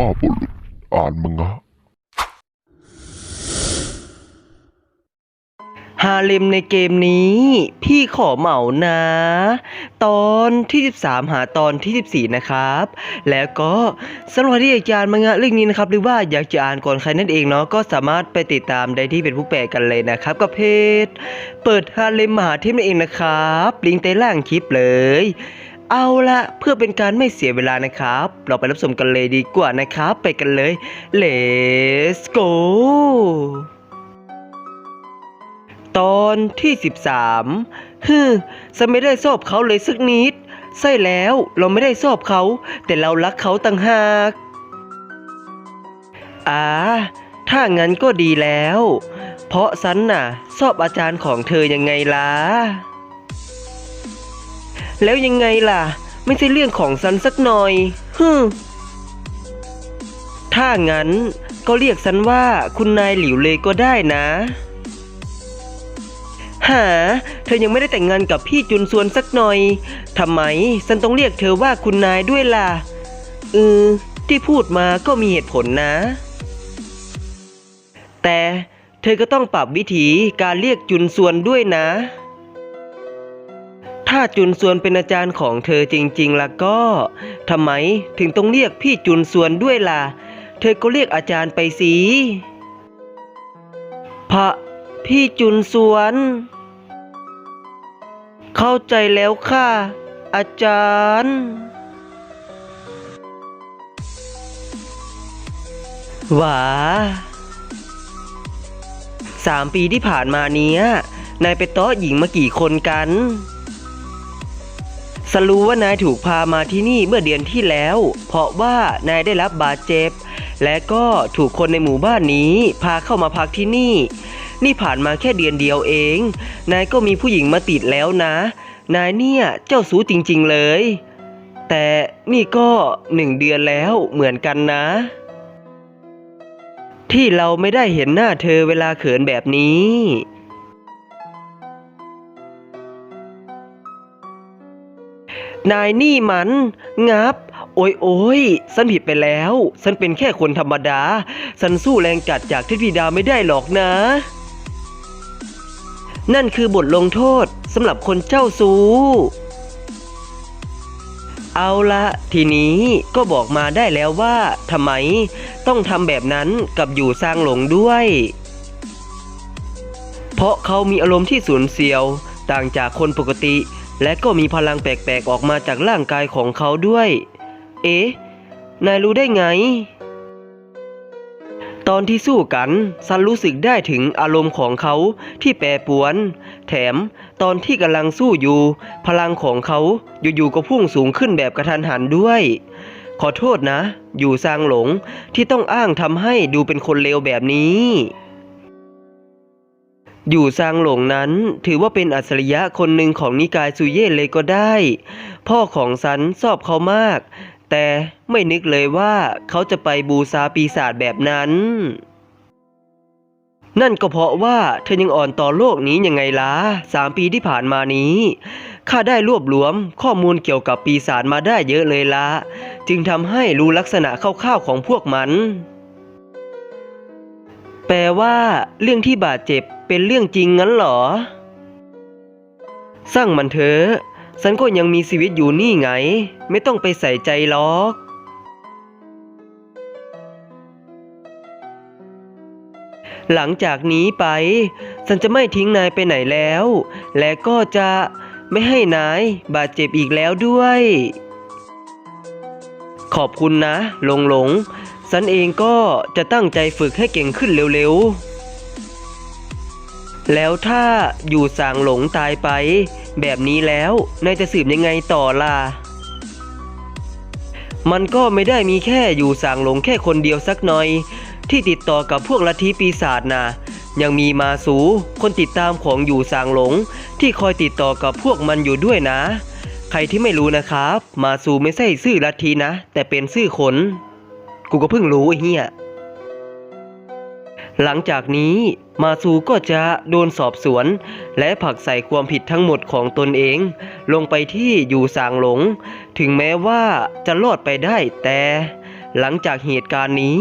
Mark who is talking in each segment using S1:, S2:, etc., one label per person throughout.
S1: พ่อบุรุษอ่านมังะ
S2: ฮาเลมในเกมนี้ พี่ขอเหมานะ ตอนที่ 13 หาตอนที่ 14 นะครับ แล้วก็สำหรับที่อยากจะอ่านมังงะเรื่องนี้นะครับ หรือว่าอยากจะอ่านก่อนใครนั่นเองเนาะก็สามารถไปติดตามได้ที่เป็นผู้แปลกันเลยนะครับกับเพจเปิดฮาเลมมหาเทพนั่นเองนะครับ ลิงก์ใต้ล่างคลิปเลย เอาละเพื่อเป็นการไม่เสียเวลานะครับ เราไปรับชมกันเลยดีกว่านะครับ ไปกันเลย let's go ตอนที่ 13ฮึฉันไม่ได้ชอบเขาเลยสักนิด ใช่แล้วเราไม่ได้ชอบเขา แต่เรารักเขาต่างหากอ่าถ้างั้นก็ดีแล้ว เพราะฉันน่ะชอบอาจารย์ของเธอยังไงล่ะ แล้วยังไงล่ะ ไม่ใช่เรื่องของฉันสักหน่อยฮึถ้างั้นก็เรียกฉันว่าคุณนายหลิวเลยก็ได้นะหาเธอยังไม่ได้แต่งงานกับพี่จุนซวนสักหน่อยทำไมฉันต้องเรียกเธอว่าคุณนายด้วยล่ะเออที่พูดมาก็มีเหตุผลนะ แต่เธอก็ต้องปรับวิธีการเรียกจุนซวนด้วยนะ ถ้าจุนซวนเป็นอาจารย์ของเธอจริงๆล้วก็ทำไมถึงต้องเรียกพี่จุนซวนด้วยล่ะ เธอก็เรียกอาจารย์ไปสิพระพี่จุนซวน เข้าใจแล้วค่ะ อาจารย์ หวาสามปีที่ผ่านมาเนี้ย นายไปเต้อหญิงมากี่คนกัน สรู้ว่านายถูกพามาที่นี่เมื่อเดือนที่แล้ว เพราะว่านายได้รับบาดเจ็บ และก็ถูกคนในหมู่บ้านนี้พาเข้ามาพักที่นี่ นี่ผ่านมาแค่เดือนเดียวเอง นายก็มีผู้หญิงมาติดแล้วนะ นายเนี่ยเจ้าสู้จริงๆเลย แต่นี่ก็หนึ่งเดือนแล้วเหมือนกันนะ ที่เราไม่ได้เห็นหน้าเธอเวลาเขินแบบนี้ นายนี่มัน งับ โอ้ยโอ้ยฉันผิดไปแล้ว ฉันเป็นแค่คนธรรมดา ฉันสู้แรงจัดจากเทพธิดาไม่ได้หรอกนะ นั่นคือบทลงโทษสำหรับคนเจ้าสู้ เอาละทีนี้ก็บอกมาได้แล้วว่าทำไม ต้องทำแบบนั้นกับอยู่สร้างหลงด้วย เพราะเขามีอารมณ์ที่สูญเสียว ต่างจากคนปกติ และก็มีพลังแปลกๆออกมาจากร่างกายของเขาด้วย เอ๊ะ นายรู้ได้ไง ตอนที่สู้กันซันรู้สึกได้ถึงอารมณ์ของเขาที่แปรปวน แถมตอนที่กำลังสู้อยู่ พลังของเขาอยู่ๆก็พุ่งสูงขึ้นแบบกระทันหันด้วย ขอโทษนะ อยู่ซางหลงที่ต้องอ้างทำให้ดูเป็นคนเลวแบบนี้ อยู่ซางหลงนั้นถือว่าเป็นอัจฉริยะคนหนึ่งของนิกายซูเย่เลยก็ได้ พ่อของซันชอบเขามาก แต่ไม่นึกเลยว่าเขาจะไปบูชาปีศาจแบบนั้น นั่นก็เพราะว่าเธอยังอ่อนต่อโลกนี้ยังไงล่ะสามปีที่ผ่านมานี้ข้าได้รวบรวมข้อมูลเกี่ยวกับปีศาจมาได้เยอะเลยละจึงทำให้รู้ลักษณะคร่าวๆของพวกมัน แปลว่า เรื่องที่บาดเจ็บ เป็นเรื่องจริงงั้นเหรอ สร้างมันเถอะ ฉันก็ยังมีชีวิตอยู่นี่ไง ไม่ต้องไปใส่ใจหรอกหลังจากนี้ไป ฉันจะไม่ทิ้งนายไปไหนแล้ว และก็จะไม่ให้นายบาดเจ็บอีกแล้วด้วย ขอบคุณนะ หลงหลง ฉันเองก็จะตั้งใจฝึกให้เก่งขึ้นเร็วๆ แล้วถ้าอยู่สางหลงตายไป แบบนี้แล้วนายจะสืบยังไงต่อล่ะ มันก็ไม่ได้มีแค่อยู่สางหลงแค่คนเดียวสักหน่อย ที่ติดต่อกับพวกลัทธิปีศาจนะยังมีมาสูคนติดตามของอยู่สางหลง ที่คอยติดต่อกับพวกมันอยู่ด้วยนะ ใครที่ไม่รู้นะครับ มาสูไม่ใช่ชื่อลัทธินะ แต่เป็นชื่อคนกูก็เพิ่งรู้ไอ้เหี้ย หลังจากนี้มาซูก็จะโดนสอบสวน และผักใส่ความผิดทั้งหมดของตนเอง ลงไปที่อยู่สางหลง ถึงแม้ว่าจะรอดไปได้แต่ หลังจากเหตุการณ์นี้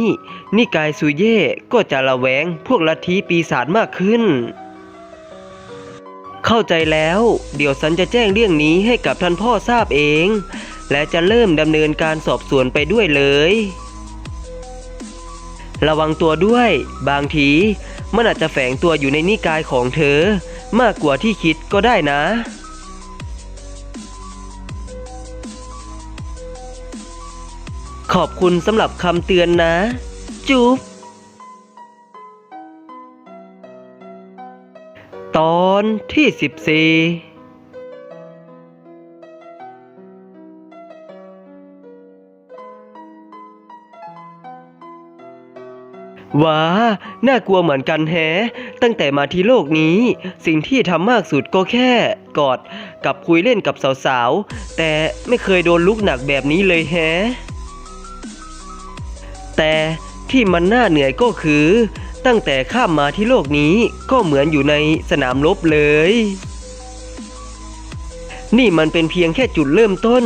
S2: นิกายซูเย่ก็จะระแวงพวกลัทธิปีศาจมากขึ้น เข้าใจแล้ว เดี๋ยวฉันจะแจ้งเรื่องนี้ให้กับท่านพ่อทราบเอง และจะเริ่มดำเนินการสอบสวนไปด้วยเลย ระวังตัวด้วย บางที มันอาจจะแฝงตัวอยู่ในนิกายของเธอ มากกว่าที่คิดก็ได้นะ ขอบคุณสำหรับคำเตือนนะจู๊บตอนที่ 14 ว้า น่ากลัวเหมือนกันแฮะ ตั้งแต่มาที่โลกนี้ สิ่งที่ทำมากสุดก็แค่กอด กับคุยเล่นกับสาวๆ แต่ไม่เคยโดนลุกหนักแบบนี้เลยแฮะ แต่ที่มันน่าเหนื่อยก็คือ ตั้งแต่ข้ามมาที่โลกนี้ก็เหมือนอยู่ในสนามรบเลย นี่มันเป็นเพียงแค่จุดเริ่มต้น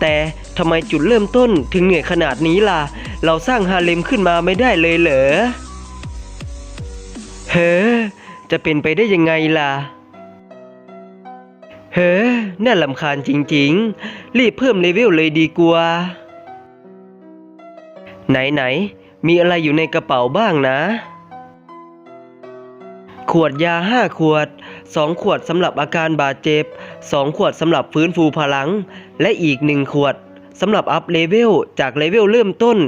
S2: แต่ ทำไมจุดเริ่มต้นถึงเหนื่อยขนาดนี้ล่ะ เราสร้างฮาเลมขึ้นมาไม่ได้เลยเหรอ เฮ้อ จะเป็นไปได้ยังไงล่ะ เฮ้อ น่าลำคาญจริงๆ รีบเพิ่มเลเวลเลยดีกว่า ไหนไหนๆมีอะไรอยู่ในกระเป๋าบ้างนะ ขวดยาห้าขวดสองขวดสำหรับอาการบาดเจ็บสองขวดสำหรับฟื้นฟูพลัง และอีกหนึ่งขวด สำหรับอัพเลเวลจากเลเวลเริ่มต้น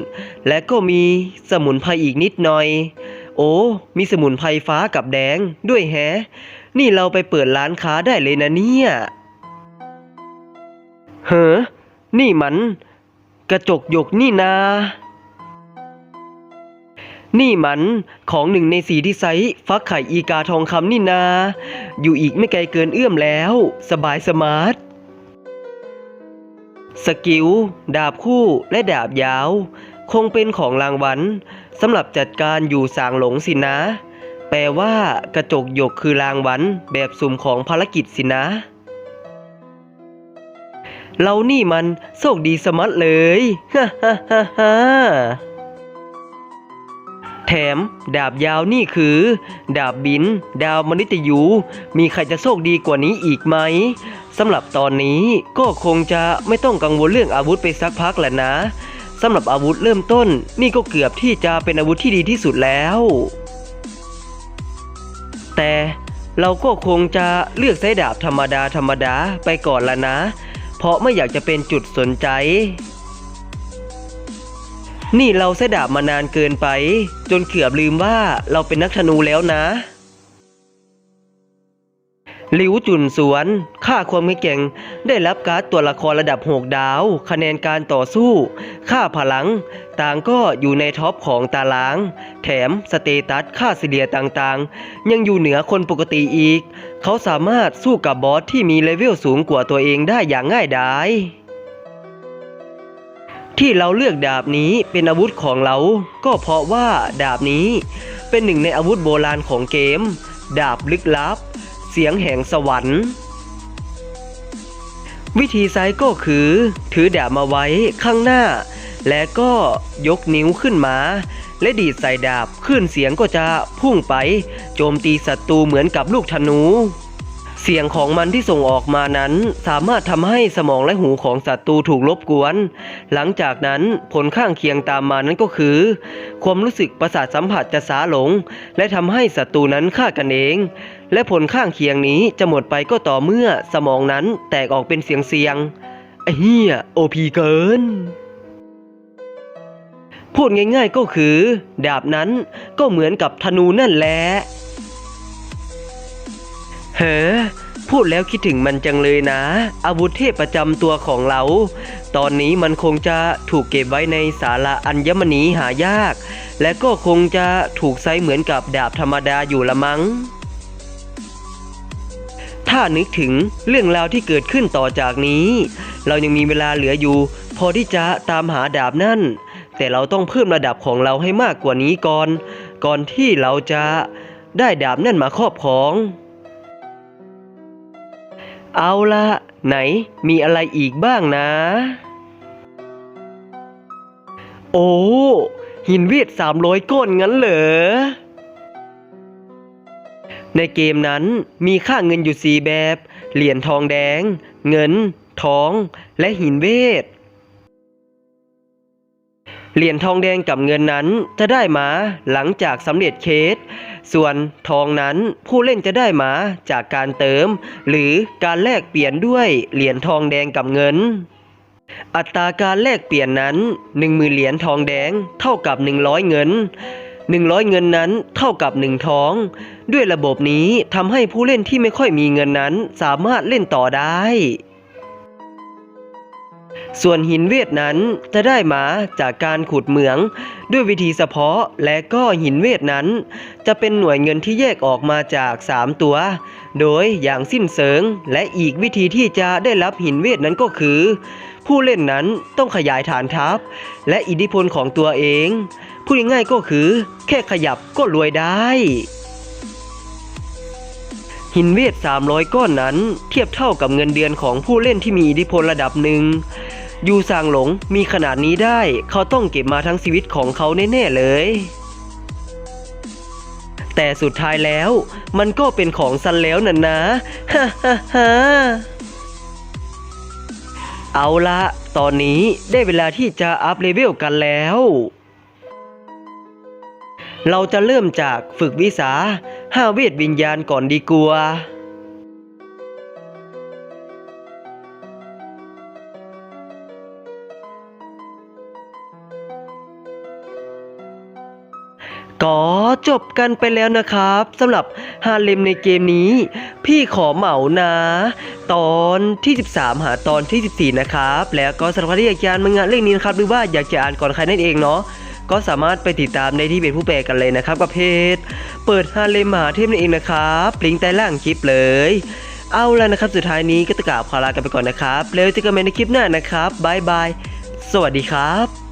S2: และก็มีสมุนไพรอีกนิดหน่อย โอ้ มีสมุนไพรฟ้ากับแดงด้วยแฮะ นี่เราไปเปิดร้านค้าได้เลยนะเนี่ยเฮ้อนี่มัน กระจกหยกนี่นา นี่มันของหนึ่งในสีที่ไซส์ฟักไข่อีกาทองคำนี่นา อยู่อีกไม่ไกลเกินเอื้อมแล้ว สบายสมาร์ท สกิล ดาบคู่และดาบยาว คงเป็นของรางวัลสำหรับจัดการอยู่สางหลงสินะ แปลว่ากระจกหยกคือรางวัลแบบสุ่มของภารกิจสินะ เรานี่มันโชคดีสมัดเลยฮ่าฮ่าฮ่า แถมดาบยาวนี่คือ ดาบบิน ดาวมนิตยู มีใครจะโชคดีกว่านี้อีกไหมสำหรับตอนนี้ก็คงจะไม่ต้องกังวลเรื่องอาวุธไปสักพักแหละนะสำหรับอาวุธเริ่มต้น นี่ก็เกือบที่จะเป็นอาวุธที่ดีที่สุดแล้ว แต่เราก็คงจะเลือกใช้ดาบธรรมดาธรรมดาไปก่อนละนะ เพราะไม่อยากจะเป็นจุดสนใจ นี่เราใช้ดาบมานานเกินไป จนเกือบลืมว่าเราเป็นนักธนูแล้วนะหลิวจุนสวนค่าความไม่เก่งได้รับการ์ดตัวละครระดับ 6 ดาว คะแนนการต่อสู้ ค่าพลัง ต่างก็อยู่ในท็อปของตาราง แถมสเตตัสค่าเฉลี่ยต่างๆ ยังอยู่เหนือคนปกติอีก เขาสามารถสู้กับบอสที่มีเลเวลสูงกว่าตัวเองได้อย่างง่ายดาย ที่เราเลือกดาบนี้เป็นอาวุธของเรา ก็เพราะว่าดาบนี้เป็นหนึ่งในอาวุธโบราณของเกม ดาบลึกลับ เสียงแห่งสวรรค์ วิธีใช้ก็คือ ถือดาบมาไว้ข้างหน้า และก็ยกนิ้วขึ้นมา และดีดใส่ดาบขึ้นเสียงก็จะพุ่งไป โจมตีศัตรูเหมือนกับลูกธนู เสียงของมันที่ส่งออกมานั้น สามารถทำให้สมองและหูของศัตรูถูกรบกวน หลังจากนั้นผลข้างเคียงตามมานั้นก็คือ ความรู้สึกประสาทสัมผัสจะสาหลง และทำให้ศัตรูนั้นฆ่ากันเอง และผลข้างเคียงนี้จะหมดไปก็ต่อเมื่อสมองนั้นแตกออกเป็นเสียงเสียงเหี้ยโอพีเกินพูดง่ายๆก็คือ ดาบนั้นก็เหมือนกับธนูนั่นแหละ เฮ้อพูดแล้วคิดถึงมันจังเลยนะ อาวุธเทพประจำตัวของเรา ตอนนี้มันคงจะถูกเก็บไว้ในศาลาอัญมณีหายาก และก็คงจะถูกใช้เหมือนกับดาบธรรมดาอยู่ละมั้ง ถ้านึกถึงเรื่องราวที่เกิดขึ้นต่อจากนี้ เรายังมีเวลาเหลืออยู่ พอที่จะตามหาดาบนั่น แต่เราต้องเพิ่มระดับของเราให้มากกว่านี้ก่อน ก่อนที่เราจะได้ดาบนั่นมาครอบครอง เอาละไหนมีอะไรอีกบ้างนะ โอ้ หินเวท300ก้อนงั้นเหรอ ในเกมนั้นมีค่าเงินอยู่4แบบ เหรียญทองแดง เงิน ทอง และหินเวท เหรียญทองแดงกับเงินนั้นจะได้มาหลังจากสำเร็จเคส ส่วนทองนั้นผู้เล่นจะได้มาจากการเติม หรือการแลกเปลี่ยนด้วยเหรียญทองแดงกับเงิน อัตราการแลกเปลี่ยนนั้น1มือเหรียญทองแดงเท่ากับ 100 เงิน 100 เงินนั้นเท่ากับ 1 ทอง ด้วยระบบนี้ทำให้ผู้เล่นที่ไม่ค่อยมีเงินนั้นสามารถเล่นต่อได้ ส่วนหินเวทนั้นจะได้มาจากการขุดเหมือง ด้วยวิธีเฉพาะและก็หินเวทนั้น จะเป็นหน่วยเงินที่แยกออกมาจาก 3 ตัว โดยอย่างสิ้นเชิง และอีกวิธีที่จะได้รับหินเวทนั้นก็คือ ผู้เล่นนั้นต้องขยายฐานทัพ และอิทธิพลของตัวเองพูดง่ายๆก็คือ แค่ขยับก็รวยได้หินเวท300 ก้อนนั้น เทียบเท่ากับเงินเดือนของผู้เล่นที่มีอิทธิพลระดับหนึ่ง ยูซางหลงมีขนาดนี้ได้ เขาต้องเก็บมาทั้งชีวิตของเขาแน่ๆเลย แต่สุดท้ายแล้ว มันก็เป็นของซันแล้วน่ะนะฮ่าฮ่าฮ่าเอาละตอนนี้ได้เวลาที่จะอัพเลเวลกันแล้ว เราจะเริ่มจากฝึกวิสาห้าเวทวิญญาณก่อนดีกว่า ก็จบกันไปแล้วนะครับสำหรับฮาเลมในเกมนี้ พี่ขอเหมานะ ตอนที่ 13 หาตอนที่ 14 นะครับ แล้วก็สำหรับใครที่อยากจะอ่านมังงะเรื่องนี้นะครับหรือว่าอยากจะอ่านก่อนใครนั่นเองเนาะก็สามารถไปติดตามในที่เป็นผู้แปลกันเลยนะครับกับเพจเปิดฮาเลมหาเทพนั่นเองนะครับลิงก์ใต้ล่างคลิปเลยเอาแล้วนะครับสุดท้ายนี้ก็จะกาวขอลากันไปก่อนนะครับแล้วเจอกันใหม่ในคลิปหน้านะครับบายบายสวัสดีครับ